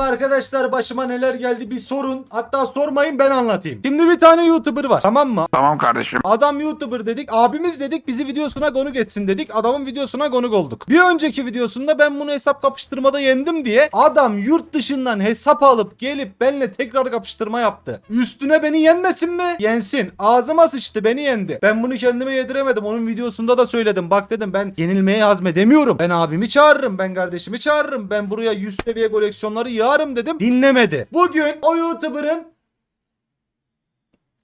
Bakalım arkadaşlar başıma neler geldi bir sorun. Hatta sormayın ben anlatayım. Şimdi bir tane YouTuber var tamam mı? Tamam kardeşim. Adam YouTuber dedik. Abimiz dedik bizi videosuna konuk etsin dedik. Adamın videosuna konuk olduk. Bir önceki videosunda ben bunu hesap kapıştırmada yendim diye adam yurt dışından hesap alıp gelip benimle tekrar kapıştırma yaptı. Üstüne beni yenmesin mi? Yensin. Ağzıma sıçtı beni yendi. Ben bunu kendime yediremedim. Onun videosunda da söyledim. Bak dedim ben yenilmeyi hazmedemiyorum. Ben abimi çağırırım. Ben kardeşimi çağırırım. Ben buraya 100 seviye koleksiyonları yağarım dedim. Dinlemedi. Bugün o YouTuber'ın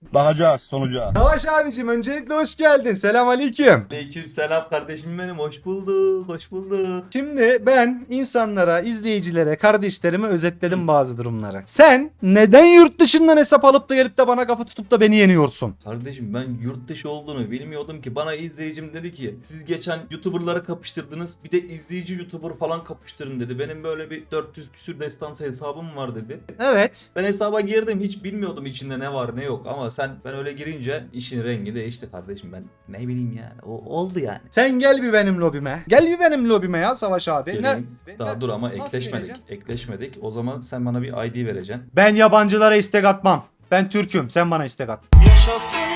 Bakacağız sonuca. Savaş abicim öncelikle hoş geldin. Selam aleyküm. Aleyküm selam kardeşim benim. Hoş bulduk. Hoş bulduk. Şimdi ben insanlara, izleyicilere, kardeşlerime özetledim bazı durumları. Sen neden yurt dışından hesap alıp da gelip de bana kapı tutup da beni yeniyorsun? Kardeşim ben yurt dışı olduğunu bilmiyordum ki. Bana izleyicim dedi ki siz geçen YouTuber'ları kapıştırdınız. Bir de izleyici YouTuber falan kapıştırın dedi. Benim böyle bir 400 küsür destansı hesabım var dedi. Evet. Ben hesaba girdim. Hiç bilmiyordum içinde ne var ne yok. Ama sen ben öyle girince işin rengi değişti kardeşim. Ben ne bileyim yani. O oldu yani. Sen gel bir benim lobime. Gel bir benim lobime ya Savaş abi. Geleyim. Ne- Daha dur ama nasıl ekleşmedik. geleceğim? Ekleşmedik. O zaman sen bana bir ID vereceksin. Ben yabancılara istek atmam. Ben Türk'üm. Sen bana istek at. Yaşasın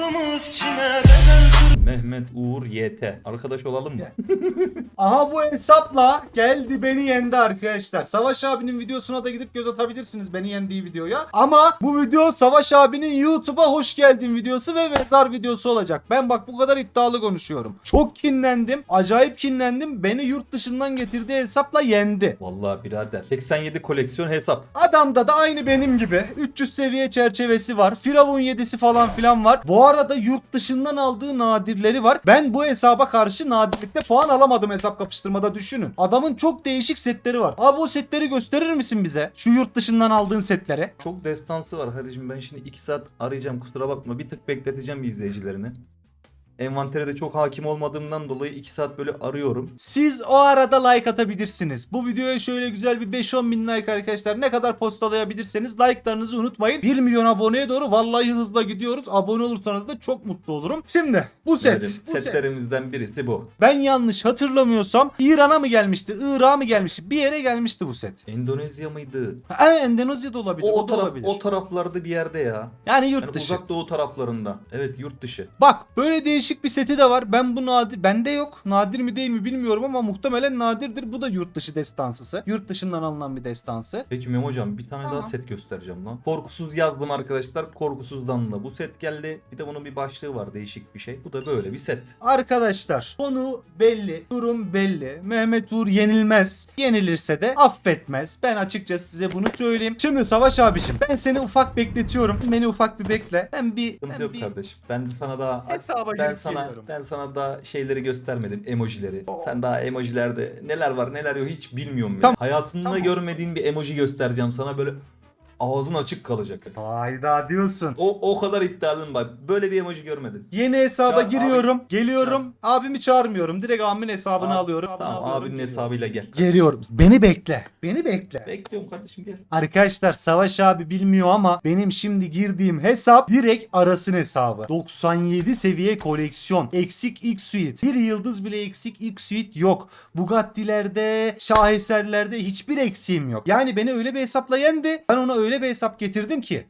ırkımız Çin'e bedel Mehmet Uğur YT. Arkadaş olalım mı? Aha bu hesapla geldi beni yendi arkadaşlar. Savaş abinin videosuna da gidip göz atabilirsiniz beni yendiği videoya. Ama bu video Savaş abinin YouTube'a hoş geldin videosu ve mezar videosu olacak. Ben bak bu kadar iddialı konuşuyorum. Çok kinlendim. Acayip kinlendim. Beni yurt dışından getirdiği hesapla yendi. Vallahi birader. 87 koleksiyon hesap. Adamda da aynı benim gibi 300 seviye çerçevesi var. Firavun 7'si falan filan var. Bu arada yurt dışından aldığı nadirleri var. Ben bu hesaba karşı nadirlikte puan alamadım hesap kapıştırmada düşünün. Adamın çok değişik setleri var. Abi o setleri gösterir misin bize? Şu yurt dışından aldığın setleri. Çok destansı var kardeşim. Ben şimdi 2 saat arayacağım kusura bakma. Bir tık bekleteceğim izleyicilerini. Envantere de çok hakim olmadığımdan dolayı 2 saat böyle arıyorum. Siz o arada like atabilirsiniz. Bu videoya şöyle güzel bir 5-10 bin like arkadaşlar. Ne kadar postalayabilirseniz like'larınızı unutmayın. 1 milyon aboneye doğru vallahi hızla gidiyoruz. Abone olursanız da çok mutlu olurum. Şimdi bu set. Dedim, bu set. setlerimizden birisi bu. Ben yanlış hatırlamıyorsam İran'a mı gelmişti, Irak'a mı gelmişti? Bir yere gelmişti bu set. Endonezya mıydı? Ha, Endonezya'da olabilir. O, O, o, taraf, olabilir. o taraflarda bir yerde ya. yani yurt Yani dışı. uzak doğu taraflarında. Evet yurt dışı. Bak böyle değişik bir seti de var. Ben bu nadir bende yok. Nadir mi değil mi bilmiyorum ama muhtemelen nadirdir. Bu da yurt dışı destansısı. Yurt dışından alınan bir destansı. Peki Memo hocam bir tane Tamam. daha set göstereceğim lan. Korkusuz yazdım arkadaşlar. Korkusuzdan da bu set geldi. Bir de bunun bir başlığı var değişik bir şey. Bu da böyle bir set. Arkadaşlar konu belli, durum belli. Mehmet Uğur yenilmez. Yenilirse de affetmez. Ben açıkçası size bunu söyleyeyim. Şimdi Savaş abicim ben seni ufak bekletiyorum. Beni ufak bir bekle. Ben bir, Sıkıntı ben yok bir kardeşim. Ben sana daha hesaba ben sana geliyorum. ben sana daha şeyleri göstermedim emojileri. Sen daha emojilerde neler var neler yok hiç bilmiyorum. Tamam. Hayatında Tamam. görmediğin bir emoji göstereceğim sana böyle ağzın açık kalacak. Hayda diyorsun. O o kadar iddialıyım bak. Böyle bir emoji görmedim. Yeni hesaba Çağır, giriyorum. Geliyorum. Abimi çağırmıyorum. Direkt abimin hesabını Abi, alıyorum. Tamam alıyorum, abinin geliyorum. hesabıyla gel. Geliyorum. Beni bekle. Beni bekle. Bekliyorum kardeşim gel. Arkadaşlar Savaş abi bilmiyor ama benim şimdi girdiğim hesap direkt arasın hesabı. 97 seviye koleksiyon. Eksik X Suite. Bir yıldız bile eksik X Suite yok. Bugatti'lerde, şaheserlerde hiçbir eksiğim yok. Yani beni öyle bir hesapla yendi. Ben ona öyle bir hesap getirdim ki.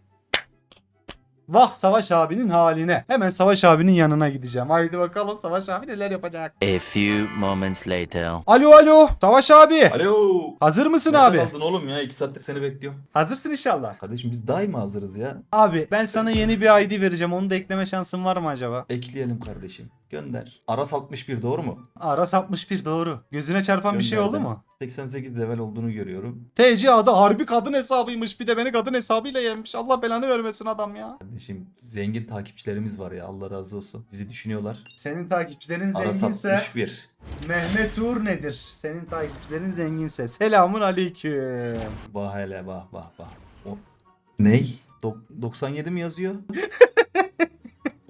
Vah Savaş abinin haline. Hemen Savaş abinin yanına gideceğim. Haydi bakalım Savaş abi neler yapacak. A few moments later. Alo alo. Savaş abi. Alo. Hazır mısın Nerede abi? kaldın oğlum ya? 2 saattir seni bekliyorum. Hazırsın inşallah. Kardeşim biz daima hazırız ya. Abi ben sana yeni bir ID vereceğim. Onu da ekleme şansın var mı acaba? Ekleyelim kardeşim. Gönder. Aras 61 doğru mu? Aras 61 doğru. Gözüne çarpan bir şey oldu Gönderdim. mu? 88 level olduğunu görüyorum. TC adı harbi kadın hesabıymış. Bir de beni kadın hesabıyla yenmiş. Allah belanı vermesin adam ya. Kardeşim zengin takipçilerimiz var ya Allah razı olsun. Bizi düşünüyorlar. Senin takipçilerin Aras zenginse 61. Mehmet Uğur nedir? Senin takipçilerin zenginse. Selamun aleyküm. Bah hele bah bah bah. O... Ney? Dok- 97 mi yazıyor?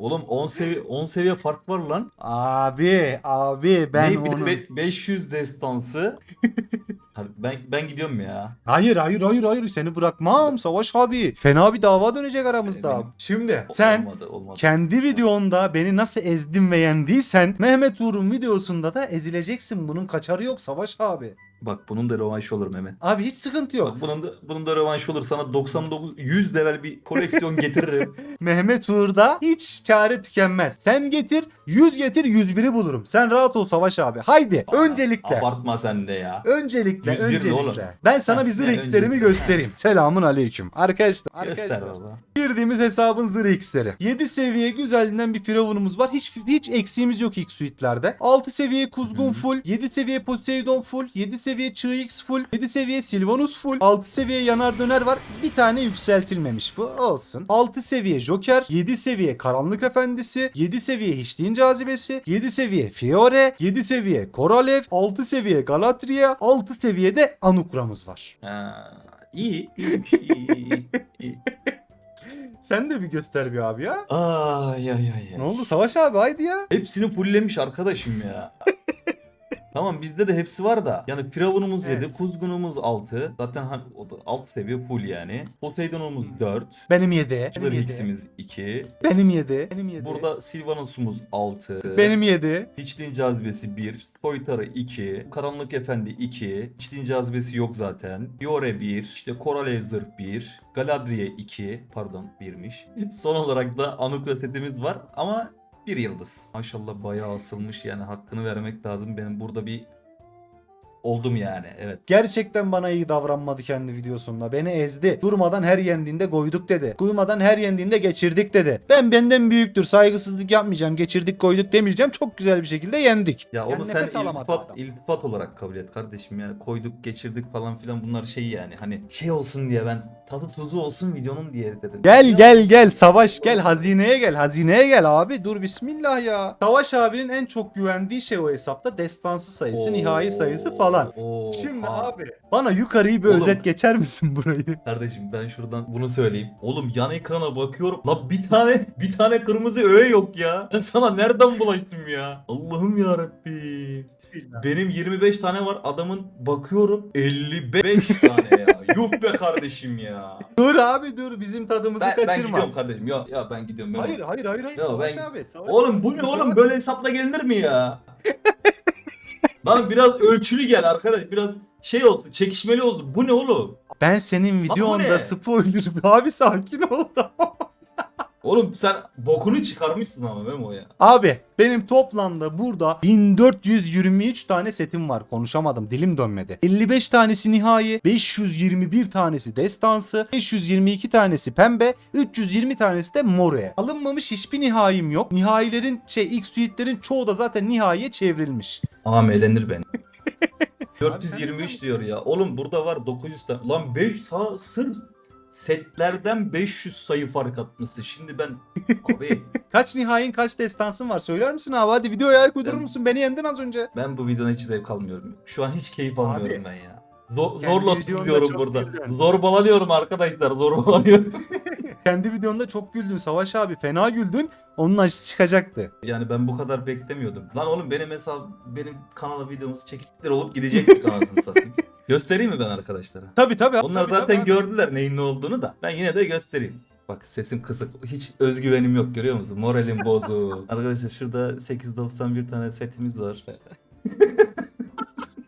Oğlum 10 seviye 10 seviye fark var lan. Abi abi ben? Bir de onu... be- 500 destansı. Abi ben ben gidiyorum ya. Hayır hayır hayır hayır seni bırakmam Savaş abi. Fena bir dava dönecek aramızda. Benim- Şimdi sen olmadı olmadı. Kendi videonda beni nasıl ezdin ve yendiysen Mehmet Uğur'un videosunda da ezileceksin. Bunun kaçarı yok Savaş abi. Bak bunun da rövanşı olur Mehmet. Abi hiç sıkıntı yok. Bak bunun da bunun da rövanşı olur. Sana 99 100 level bir koleksiyon getiririm. Mehmet Uğur'da hiç çare tükenmez. Sen getir 100 getir 101'i bulurum. Sen rahat ol Savaş abi. Haydi öncelikle. Abartma sen de ya. Öncelikle 101 ne öncelikle. oğlum? Ben sana ne x'lerimi göstereyim. Selamun aleyküm. Arkadaşlar. Göster arkadaşlar. baba. Girdiğimiz hesabın zırh x'leri. 7 seviye güzelliğinden bir firavunumuz var. Hiç hiç eksiğimiz yok ilk suite'lerde. 6 seviye kuzgun full, 7 seviye Poseidon full, 7 seviye Çığ X full, 7 seviye Sylvanus full, 6 seviye yanar döner var. Bir tane yükseltilmemiş bu. Olsun. 6 seviye Joker, 7 seviye Karanlık Efendisi, 7 seviye Hiçliğin Cazibesi, 7 seviye Fiore, 7 seviye Koralev, 6 seviye Galatria, 6 seviyede Anukramız var. Ha, iyi, iyi, iyi, iyi. Sen de bir göster bir abi ya. Ay ay ay. ay. Ne oldu Savaş abi haydi ya. Hepsini fulllemiş arkadaşım ya. Tamam bizde de hepsi var da. Yani Firavunumuz Evet. 7, Kuzgunumuz 6. Zaten hani alt seviye full yani. Poseidon'umuz 4. Benim 7. Zırh X'imiz 2. Benim 7. Benim 7. Burada Sylvanus'umuz 6. benim 7. Hiçliğin cazibesi 1. Soytarı 2. Karanlık Efendi 2. Hiçliğin cazibesi yok zaten. Yore 1. İşte Koralev Zırh 1. Galadriye 2. Pardon 1'miş. Son olarak da Anukra setimiz var ama bir yıldız. Maşallah bayağı asılmış yani hakkını vermek lazım. Benim burada bir oldum yani evet. Gerçekten bana iyi davranmadı kendi videosunda. Beni ezdi. Durmadan her yendiğinde koyduk dedi. Durmadan her yendiğinde geçirdik dedi. Ben benden büyüktür. Saygısızlık yapmayacağım. Geçirdik koyduk demeyeceğim. Çok güzel bir şekilde yendik. Ya onu Yani sen iltifat, iltifat olarak kabul et kardeşim yani koyduk geçirdik falan filan bunlar şey yani hani şey olsun diye ben tadı tuzu olsun videonun diye dedim. Gel gel gel Savaş gel hazineye gel hazineye gel abi dur bismillah ya. Savaş abinin en çok güvendiği şey o hesapta destansı sayısı, Oo, nihai sayısı falan. Oo, Şimdi ha. abi bana yukarıyı bir Oğlum. özet geçer misin burayı? Kardeşim ben şuradan bunu söyleyeyim. Oğlum yan ekrana bakıyorum. La bir tane bir tane kırmızı öğe yok ya. Ben sana nereden bulaştım ya? Allah'ım ya Rabbi. Benim 25 tane var. Adamın bakıyorum 55 tane ya. Yuh be kardeşim ya. Dur abi dur bizim tadımızı Ben, ben kaçırma. gidiyorum kardeşim. Ya ya ben gidiyorum. Memo. Hayır hayır hayır hayır. Ya Savaş ben- abi. Savaş Oğlum bu ne oğlum böyle hesapla gelinir mi ya? Lan biraz ölçülü gel arkadaş. Biraz şey olsun, çekişmeli olsun. Bu ne oğlum? Ben senin videonda ne? spoiler abi sakin ol da. Oğlum sen bokunu çıkarmışsın ama Memo ya. Abi benim toplamda burada 1423 tane setim var. Konuşamadım dilim dönmedi. 55 tanesi nihai, 521 tanesi destansı, 522 tanesi pembe, 320 tanesi de more. Alınmamış hiçbir nihaim yok. Nihailerin şey ilk suitlerin çoğu da zaten nihaiye çevrilmiş. Ama eğlenir beni. 423 diyor ya. Oğlum burada var 900 tane. Lan 5 sağ sırf setlerden 500 sayı fark atmışsın. Şimdi ben abi Kaç nihain kaç destansın var söyler misin abi? Hadi videoya ayak uydurur Ben- musun? Beni yendin az önce. ben bu videodan hiç zevk almıyorum. Şu an hiç keyif almıyorum ben ya. Zor, Kendi zorla videonda tutuluyorum çok burada. güldün. Zorbalanıyorum arkadaşlar. Zorbalanıyorum. Kendi videonda çok güldün Savaş abi. Fena güldün. Onun acısı çıkacaktı. Yani ben bu kadar beklemiyordum. Lan oğlum benim hesap benim kanala videomuzu çektikleri olup gidecek anasını satayım. Göstereyim mi ben arkadaşlara? Tabi tabi. Onlar zaten gördüler neyin ne olduğunu da. Ben yine de göstereyim. Bak sesim kısık. Hiç özgüvenim yok görüyor musun? Moralim bozuk. Arkadaşlar şurada 891 tane setimiz var.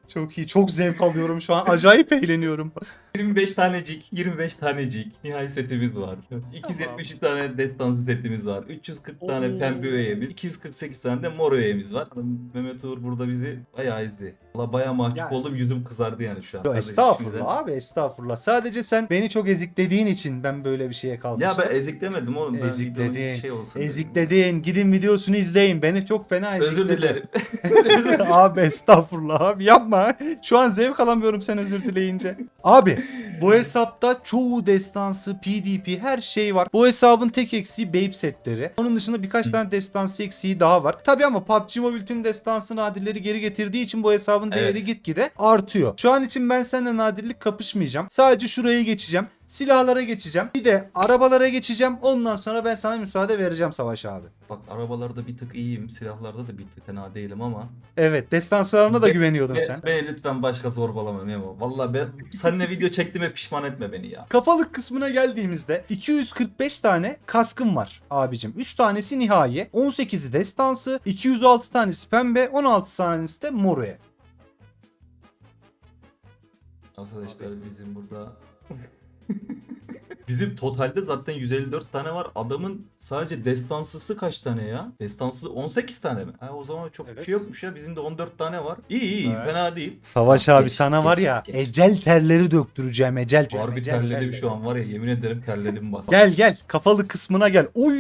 Çok iyi. Çok zevk alıyorum şu an. Acayip eğleniyorum. 25 tanecik, 25 tanecik nihai setimiz var. 273 tane destansı setimiz var. 340 tane pembe üyemiz, 248 tane de mor üyemiz var. Mehmet Uğur burada bizi bayağı izli. Valla bayağı mahcup Yani- oldum, yüzüm kızardı yani şu an. Yo, estağfurullah şimdiden- abi estağfurullah. Sadece sen beni çok eziklediğin için ben böyle bir şeye Ya kalmıştım. ben eziklemedim oğlum. Ben Ezikledin, videonun şey olsun dedim. Ezikledin. Gidin videosunu izleyin. Beni çok fena ezikledin. Özür dilerim. Özür dilerim. abi estağfurullah abi yapma. Şu an zevk alamıyorum sen özür dileyince. Abi bu hesapta çoğu destansı, PDP her şey var. Bu hesabın tek eksiği Babe setleri. Onun dışında birkaç tane destansı eksiği daha var. Tabi ama PUBG Mobile tüm destansı nadirleri geri getirdiği için bu hesabın değeri Evet. gitgide artıyor. Şu an için ben seninle nadirlik kapışmayacağım. Sadece şurayı geçeceğim. Silahlara geçeceğim. Bir de arabalara geçeceğim. Ondan sonra ben sana müsaade vereceğim Savaş abi. Bak arabalarda bir tık iyiyim, silahlarda da bir tık fena değilim ama Evet destanslarına da Be- güveniyordun Be- sen. Beni lütfen başka zorbalama Memo. Vallahi ben seninle video çektiğime pişman etme beni ya. Kafalık kısmına geldiğimizde 245 tane kaskım var abicim. 3 tanesi nihai, 18'i destansı, 206 tanesi pembe, 16 tanesi de moruya. Arkadaşlar bizim burada Bizim totalde zaten 154 tane var. Adamın sadece destansısı kaç tane ya? Destansı 18 tane mi? Ha, o zaman çok bir Evet. şey yokmuş ya. Bizim de 14 tane var. İyi iyi Evet. fena değil. Savaş Geç, abi sana var geç, ya geç. ecel terleri döktüreceğim ecel terleri. Harbi ecel terledim terleri. şu an var ya yemin ederim terledim bak. Gel gel kafalı kısmına gel. Oy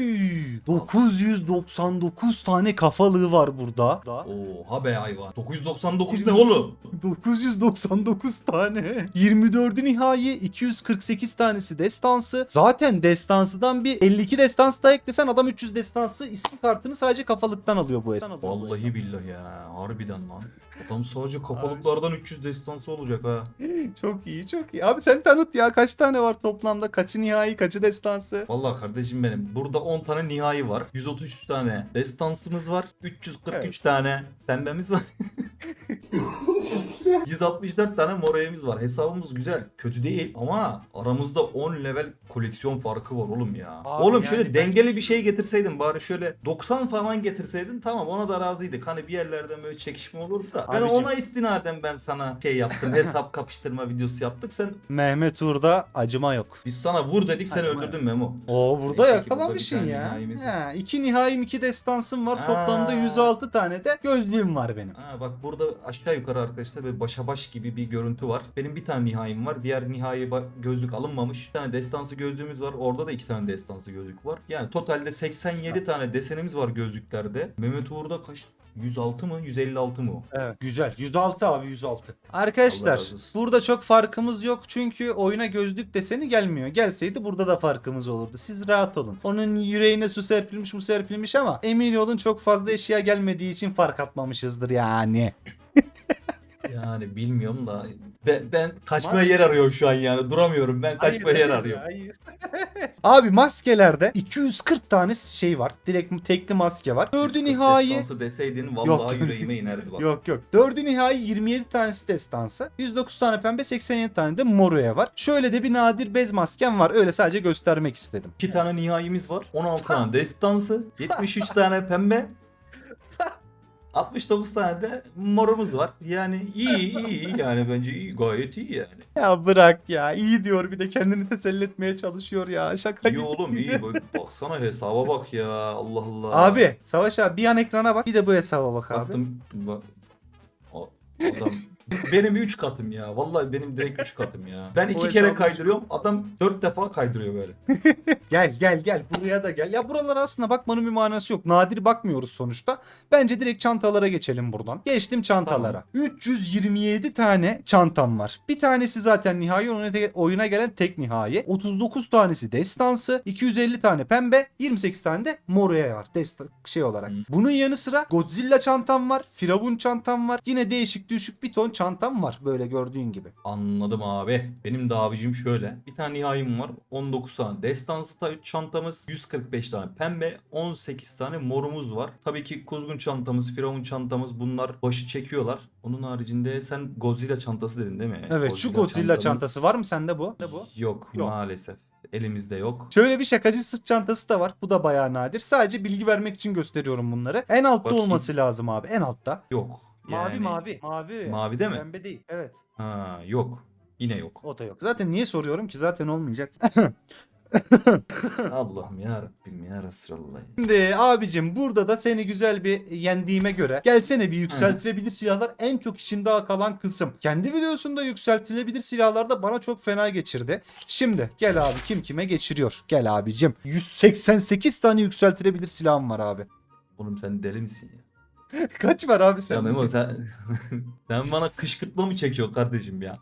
999 tane kafalığı var burada. Da. Oha be hayvan. 999 ne oğlum? 999 tane. 24'ü nihai 248 tanesi destansı. Zaten destansıdan bir 52 destansı da eklesen adam 300 destansı isim kartını sadece kafalıktan alıyor bu hesap. Vallahi billahi ya. Harbiden lan. Adam sadece kafalıklardan 300 destansı olacak ha. Çok iyi çok iyi. Abi sen tanıt ya kaç tane var toplamda? Kaçı nihai kaçı destansı? Vallahi kardeşim benim. Burada 10 tane nihai var. 133 tane destansımız var. 343 Evet. tane pembemiz var. 164 tane morayemiz var. Hesabımız güzel. Kötü değil ama aramızda 10 level koleksiyon farkı var oğlum ya. Abi oğlum yani şöyle ben- dengeli bir şey getirseydin bari şöyle 90 falan getirseydin tamam ona da razıydık. Hani bir yerlerden böyle çekişme olurdu da. Ben Abicim- ona istinaden ben sana şey yaptım. hesap kapıştırma videosu yaptık. Sen Mehmet Uğur'da acıma yok. biz sana vur dedik sen Saçma öldürdün Memo. Oo burada Neyse yakalamışsın ya. Ha, iki nihaim iki destansım var. Toplamda Aa. 106 tane de gözlüğüm var benim. Ha bak burada aşağı yukarı arkadaşlar böyle başa baş gibi bir görüntü var. Benim bir tane nihayim var. Diğer nihai gözlük alınmamış. Bir tane destansı gözlüğümüz var. Orada da iki tane destansı gözlük var. Yani totalde 87 tane desenimiz var gözlüklerde. Mehmet Uğur'da kaç? 106 mı? 156 mı? o? Evet. Güzel. 106 abi 106. Allah Arkadaşlar burada çok farkımız yok çünkü oyuna gözlük deseni gelmiyor. Gelseydi burada da farkımız olurdu. Siz rahat olun. Onun yüreğine su serpilmiş mu serpilmiş ama emin olun çok fazla eşya gelmediği için fark atmamışızdır yani. Yani bilmiyorum da ben, ben kaçmaya yer arıyorum şu an yani. Duramıyorum. Ben kaçmaya yer arıyorum. Abi maskelerde 240 tane şey var. Direkt tekli maske var. Dördü 140 nihai. Destansı deseydin vallahi Yok. yüreğime inerdi bak. Yok yok. Dördü nihai 27 tanesi destansı. 109 tane pembe 87 tane de moruya var. Şöyle de bir nadir bez maskem var. Öyle sadece göstermek istedim. 2 tane nihayimiz var. 16 tane destansı. 73 tane pembe. 69 tane de morumuz var. Yani iyi iyi yani bence iyi gayet iyi yani. Ya bırak ya. iyi diyor bir de kendini teselli etmeye çalışıyor ya. Şaka İyi gibi. oğlum iyi bak, baksana hesaba bak ya Allah Allah. Abi Savaş abi bir an ekrana bak bir de bu hesaba bak abi. Baktım bak. O, adam benim 3 katım ya. Vallahi benim direkt 3 katım ya. Ben O 2 kere kaydırıyorum. Adam 4 defa kaydırıyor böyle. Gel gel gel buraya da gel. Ya buralara aslında bakmanın bir manası yok. Nadir bakmıyoruz sonuçta. Bence direkt çantalara geçelim buradan. Geçtim çantalara. 327 tane çantam var. Bir tanesi zaten nihai oyuna- gelen tek nihai. 39 tanesi destansı. 250 tane pembe. 28 tane de moruya var. Desta şey olarak. Bunun yanı sıra Godzilla çantam var. Firavun çantam var. Yine değişik düşük bir ton çantam var. Böyle gördüğün gibi. Anladım abi. Benim de abicim şöyle. Bir tane nihayim var. 19 tane destansı ta- çantamız. 145 tane pembe. 18 tane morumuz var. Tabii ki kuzgun çantamız, firavun çantamız bunlar başı çekiyorlar. Onun haricinde sen Godzilla çantası dedin değil mi? Evet şu Godzilla çantamız- çantası var mı sende bu? Ne bu? Yok, Yok. maalesef. Elimizde yok. Şöyle bir şakacı sırt çantası da var. Bu da bayağı nadir. Sadece bilgi vermek için gösteriyorum bunları. En altta Bakayım. olması lazım abi. En altta. Yok. Mavi Yani- mavi. Mavi. Mavi de mi? Pembe değil. Evet. Ha, yok. Yine yok. O da yok. Zaten niye soruyorum ki? Zaten olmayacak. Allah'ım ya Rabbim ya Resulallah. Şimdi abicim burada da seni güzel bir yendiğime göre gelsene bir yükseltilebilir silahlar en çok içimde kalan kısım. Kendi videosunda yükseltilebilir silahlarda bana çok fena geçirdi. Şimdi gel abi kim kime geçiriyor? Gel abicim. 188 tane yükseltilebilir silahım var abi. Oğlum sen deli misin ya? Kaç var abi sen? Ya Memo sen sen bana kışkırtma mı çekiyor kardeşim ya?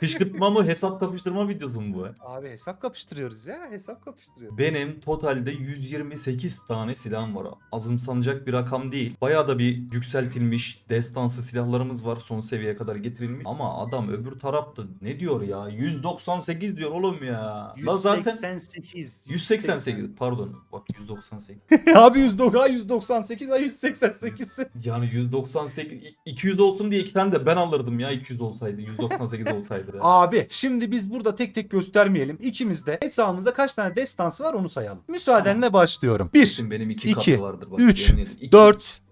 Kışkırtma mı hesap kapıştırma videosu mu bu? Abi hesap kapıştırıyoruz ya. Hesap kapıştırıyoruz. Benim totalde 128 tane silahım var. Azımsanacak bir rakam değil. Bayağı da bir yükseltilmiş destansı silahlarımız var. Son seviyeye kadar getirilmiş. Ama adam öbür tarafta ne diyor ya? 198 diyor oğlum ya. La zaten 188. 188 pardon. Bak 198. abi 190, 198 ay 188. Yani 198 200 olsun diye iki tane de ben alırdım ya 200 olsaydı 198 olsaydı. Abi şimdi biz burada tek tek göstermeyelim. İkimiz de hesabımızda kaç tane destansı var onu sayalım. Müsaadenle başlıyorum. 1, Şimdi benim iki, iki, katı vardır. Bak, üç, yemin ederim. İki. 4, Üç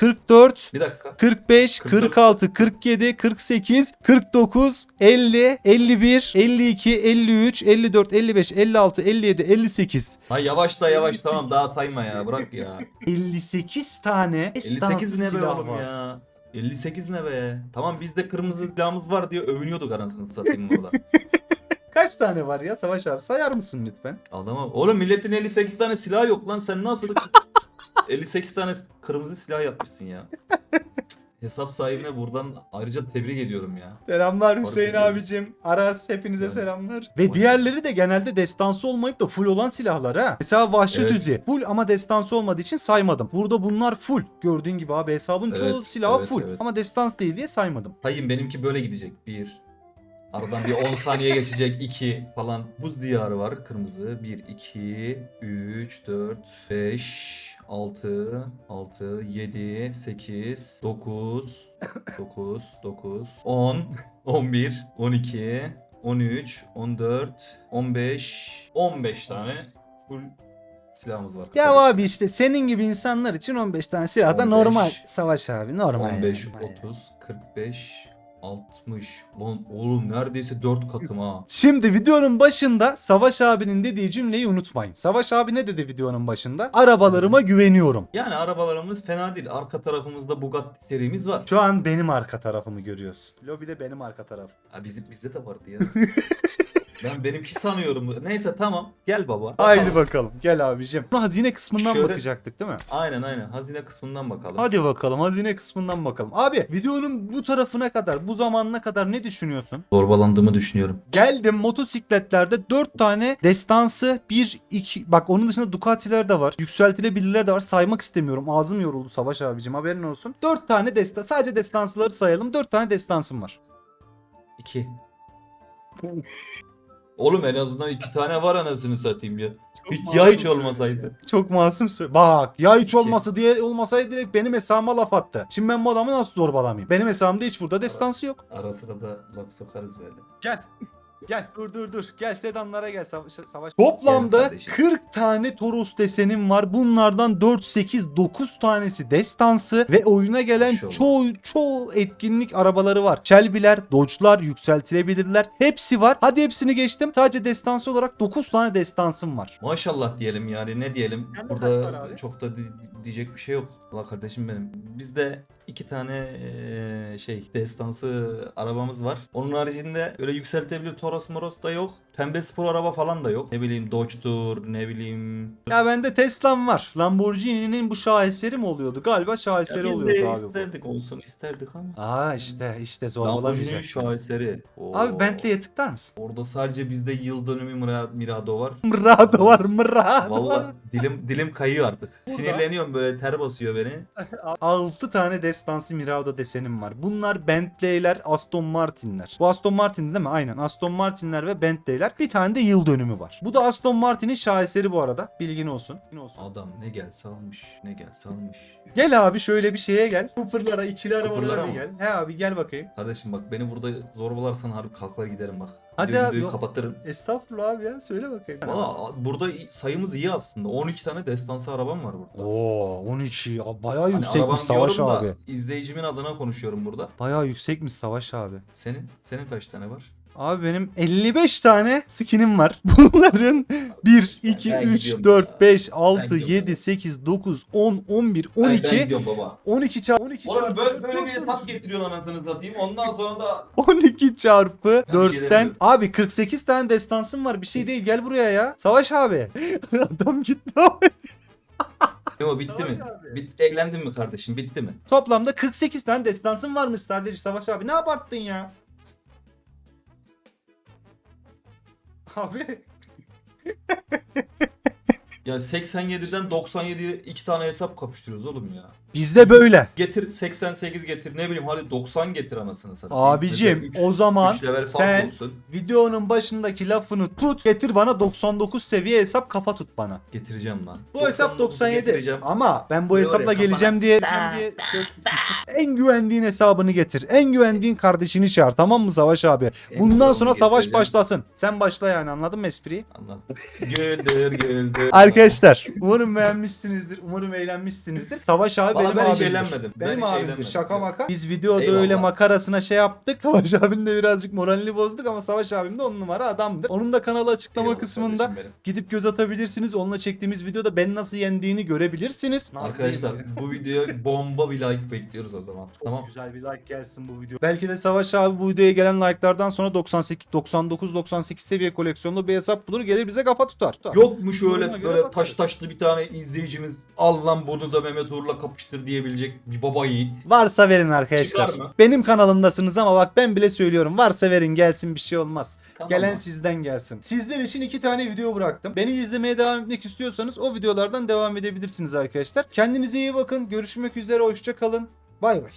44, Bir dakika. 45, 44. 46, 47, 48, 49, 50, 51, 52, 53, 54, 55, 56, 57, 58. Ha yavaş da yavaş tamam daha sayma ya bırak ya. 58 tane 58 ne be silah oğlum var. ya. 58 ne be? Tamam bizde kırmızı silahımız var diye övünüyorduk anasını satayım orada. Kaç tane var ya Savaş abi sayar mısın lütfen? Adamım. Oğlum milletin 58 tane silahı yok lan sen nasıl 58 tane kırmızı silah yapmışsın ya. Hesap sahibine buradan ayrıca tebrik ediyorum ya. Selamlar Fark Hüseyin ediyoruz. abicim. Aras hepinize Yani. selamlar. Ve diğerleri de genelde destansı olmayıp da full olan silahlar ha. Mesela vahşi Evet. düzi full ama destansı olmadığı için saymadım. Burada bunlar full. Gördüğün gibi abi hesabın çoğu Evet, silahı evet, full. evet. Ama destans değil diye saymadım. Hayır benimki böyle gidecek. Bir. Aradan bir 10 saniye geçecek. 2 falan. Buz diyarı var. Kırmızı. 1, 2, 3, 4, 5, 6, 6, 7, 8, 9, 9, 9, 10, 11, 12, 13, 14, 15, 15 tane full silahımız var. Ya abi işte senin gibi insanlar için 15 tane silah da 15. normal. Savaş abi normal. 15, yani. 30, 45, 60. Lan oğlum neredeyse 4 katım ha. Şimdi videonun başında Savaş abinin dediği cümleyi unutmayın. Savaş abi ne dedi videonun başında? Arabalarıma güveniyorum. Yani arabalarımız fena değil. Arka tarafımızda Bugatti serimiz var. Şu an benim arka tarafımı görüyorsun. Lobide benim arka tarafım. Ha, bizim, bizde de vardı ya. ben benimki sanıyorum. Neyse tamam. Gel baba. Haydi bakalım. Gel abicim. Bunu hazine kısmından Şöyle- bakacaktık değil mi? Aynen aynen. Hazine kısmından bakalım. Hadi bakalım hazine kısmından bakalım. Abi videonun bu tarafına kadar bu zamanına kadar ne düşünüyorsun? Zorbalandığımı düşünüyorum. Geldim motosikletlerde 4 tane destansı 1 2 bak onun dışında Ducati'ler de var. Yükseltilebilirler de var. Saymak istemiyorum. Ağzım yoruldu Savaş abicim haberin olsun. 4 tane destan sadece destansıları sayalım. 4 tane destansım var. 2. Oğlum en azından iki tane var anasını satayım ya. Hiç ya hiç olmasaydı. Çok masum söyle. Bak ya hiç İki. olmasa diye olmasaydı direkt benim hesabıma laf attı. Şimdi ben bu adamı nasıl zorbalamayayım? Benim hesabımda hiç burada destansı yok. Ara sıra da laf sokarız böyle. Gel. Gel dur dur dur. Gel sedanlara gel savaş. savaş. Toplamda Gel kardeşim. 40 tane Toros desenim var. Bunlardan 4 8 9 tanesi destansı ve oyuna gelen Maşallah. çoğu çoğu etkinlik arabaları var. Shelby'ler, Dodge'lar, yükseltilebilirler. Hepsi var. Hadi hepsini geçtim. Sadece destansı olarak 9 tane destansım var. Maşallah diyelim yani ne diyelim. Sende kaç var Burada abi? çok da di- diyecek bir şey yok. Allah kardeşim benim. Bizde iki tane eee, şey destansı arabamız var. Onun haricinde öyle yükseltebilir Toros Moros da yok. Pembe spor araba falan da yok. Ne bileyim Dodge'dur ne bileyim. Ya bende Tesla'm var. Lamborghini'nin bu şaheseri mi oluyordu? Galiba şaheseri Ya biz oluyordu de abi. bu. isterdik olsun isterdik ama. Aa işte işte zorbalamayacak. şaheseri. Oo. Abi Bentley'e tıklar mısın? Orada sadece bizde yıl dönümü Mira- Mirado var. Mırado var mırado var. Dilim dilim kayıyor artık. Sinirleniyorum böyle ter basıyor beni. 6 tane destansı Mirado desenim var. Bunlar Bentley'ler, Aston Martin'ler. Bu Aston Martin değil mi? Aynen. Aston Martin'ler ve Bentley'ler. Bir tane de yıl dönümü var. Bu da Aston Martin'in şaheseri bu arada. Bilgin olsun. Bilgin olsun. Adam ne gelse almış. Ne gelse almış. Gel abi şöyle bir şeye gel. Cooper'lara, ikili arabalara Cooper'lara bir mı? gel. He abi gel bakayım. Kardeşim bak beni burada zorbalarsan harbi kalkar giderim bak. Hadi abi, yok. kapatırım. Estağfurullah abi ya. Söyle bakayım. Valla burada sayımız iyi aslında. 12 tane destansı arabam var burada. Oo 12 ya bayağı Hani yüksekmiş arabam Savaş diyorum da abi. izleyicimin adına konuşuyorum burada. Bayağı yüksekmiş Savaş abi. Senin senin kaç tane var? Abi benim 55 tane skinim var. Bunların 1, 2, Ben 3, gidiyorum 4, ya. 5, Ben 6, gidiyorum 7, ya. 8, 9, 10, 11, Ben, ben 12. gidiyorum baba. 12 çarpı 12 Oğlum çarpı böyle, böyle bir hesap getiriyorsun anasını satayım. Ondan sonra da 12 çarpı Ben bir şey 4'ten demiyorum. abi 48 tane destansım var. Bir şey değil. Gel buraya ya. Savaş abi. Adam gitti abi. Yo bitti mi? Savaş abi. Bit, eğlendin mi kardeşim? Bitti mi? Toplamda 48 tane destansım varmış sadece Savaş abi. Ne abarttın ya? Abi Ya 87'den 97'ye iki tane hesap kapıştırıyoruz oğlum ya. Bizde böyle. Getir 88 getir ne bileyim hadi 90 getir anasını satayım. Abicim Mesela üç- o zaman üç level fark sen olsun. videonun başındaki lafını tut. Getir bana 99 seviye hesap kafa tut bana. Getireceğim lan. Bu hesap 97 getireceğim. ama ben bu Buraya hesapla oraya geleceğim diye, diye en güvendiğin hesabını getir. En güvendiğin kardeşini çağır tamam mı Savaş abi? En Bundan sonra savaş getireceğim. başlasın. Sen başla yani anladın mı espriyi? Anladım. güldür güldür. Arkadaşlar umarım beğenmişsinizdir. Umarım eğlenmişsinizdir. Savaş abi Valla ben hiç eğlenmedim. Ben Benim hiç abimdir. eğlenmedim. Şaka maka. Biz videoda Eyvallah. öyle makarasına şey yaptık. Savaş abinin de birazcık moralini bozduk ama Savaş abim de on numara adamdır. Onun da kanalı açıklama Eyvallah kısmında kardeşim benim. gidip göz atabilirsiniz. Onunla çektiğimiz videoda ben nasıl yendiğini görebilirsiniz. Arkadaşlar bu videoya bomba bir like bekliyoruz o zaman. Tamam. Güzel bir like gelsin bu video. Belki de Savaş abi bu videoya gelen like'lardan sonra 98 99 98 seviye koleksiyonlu bir hesap bulur gelir bize kafa tutar. tutar. Yok mu şöyle Duruma göre böyle bakarız. taş taşlı bir tane izleyicimiz al lan bunu da Mehmet Uğur'la kapıştır diyebilecek bir baba yiğit. Varsa verin arkadaşlar. Çıkar mı? Benim kanalımdasınız ama bak ben bile söylüyorum. Varsa verin gelsin bir şey olmaz. Tamam Gelen abi. sizden gelsin. Sizler için iki tane video bıraktım. Beni izlemeye devam etmek istiyorsanız o videolardan devam edebilirsiniz arkadaşlar. Kendinize iyi bakın. Görüşmek üzere. Hoşça kalın. Bay bay.